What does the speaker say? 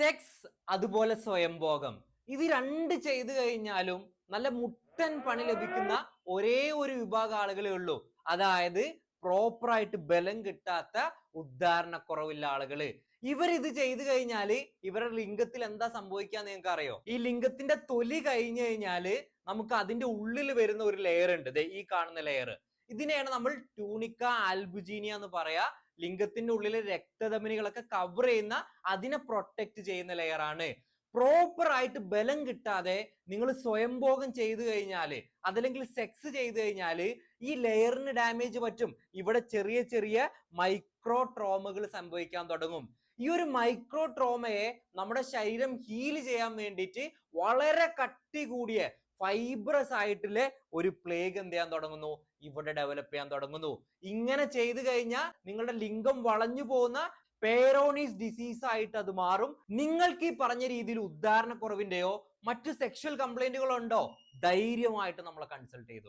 Sex അതുപോലെ സ്വയംഭോഗം. ഇത് രണ്ട് ചെയ്തു കഴിഞ്ഞാലും നല്ല മുട്ടൻ പണി ലഭിക്കുന്ന ഒരേ ഒരു വിഭാഗം ആളുകളേ ഉള്ളൂ. അതായത് പ്രോപ്പറായിട്ട് ബലം കിട്ടാത്ത ഉദ്ധാരണക്കുറവുള്ള ആളുകൾ. ഇവർ ഇത് ചെയ്തു കഴിഞ്ഞാൽ ഇവരുടെ ലിംഗത്തിൽ എന്താ സംഭവിക്കാന്ന് നിങ്ങൾക്ക് അറിയോ? ഈ ലിംഗത്തിന്റെ തൊലി കഴിഞ്ഞു കഴിഞ്ഞാൽ നമുക്ക് അതിന്റെ ഉള്ളിൽ വരുന്ന ഒരു ലെയർ ഉണ്ട്. ഈ കാണുന്ന ലെയർ ഇതിനെയാണ് നമ്മൾ ട്യൂണിക്ക ആൽബുജീനിയ എന്ന് പറയാ. ലിംഗത്തിന്റെ ഉള്ളിലെ രക്തധമനികളൊക്കെ കവർ ചെയ്യുന്ന അതിനെ പ്രൊട്ടക്ട് ചെയ്യുന്ന ലെയറാണ് പ്രോപ്പർ ആയിട്ട് ബലം കിട്ടാതെ നിങ്ങൾ സ്വയംഭോഗം ചെയ്തു കഴിഞ്ഞാൽ അതല്ലെങ്കിൽ സെക്സ് ചെയ്തു കഴിഞ്ഞാൽ ഈ ലെയറിന് ഡാമേജ് പറ്റും. ഇവിടെ ചെറിയ ചെറിയ മൈക്രോ ട്രോമകൾ സംഭവിക്കാൻ തുടങ്ങും. ഈ ഒരു മൈക്രോ ട്രോമയെ നമ്മുടെ ശരീരം ഹീൽ ചെയ്യാൻ വേണ്ടിയിട്ട് വളരെ കട്ടി കൂടിയ ഫൈബ്രസ് ആയിട്ടുള്ള ഒരു പ്ലേഗ് എന്ത് ചെയ്യാൻ തുടങ്ങുന്നു? ഇവിടെ ഡെവലപ്പ് ചെയ്യാൻ തുടങ്ങുന്നു. ഇങ്ങനെ ചെയ്തു കഴിഞ്ഞാൽ നിങ്ങളുടെ ലിംഗം വളഞ്ഞു പോകുന്ന പേരോണീസ് ഡിസീസ് ആയിട്ട് അത് മാറും. നിങ്ങൾക്ക് ഈ പറഞ്ഞ രീതിയിൽ ഉദ്ധാരണക്കുറവിന്റെയോ മറ്റു സെക്ഷൽ കംപ്ലൈന്റുകളോ ഉണ്ടോ? ധൈര്യമായിട്ട് നമ്മളെ കൺസൾട്ട് ചെയ്തോളൂ.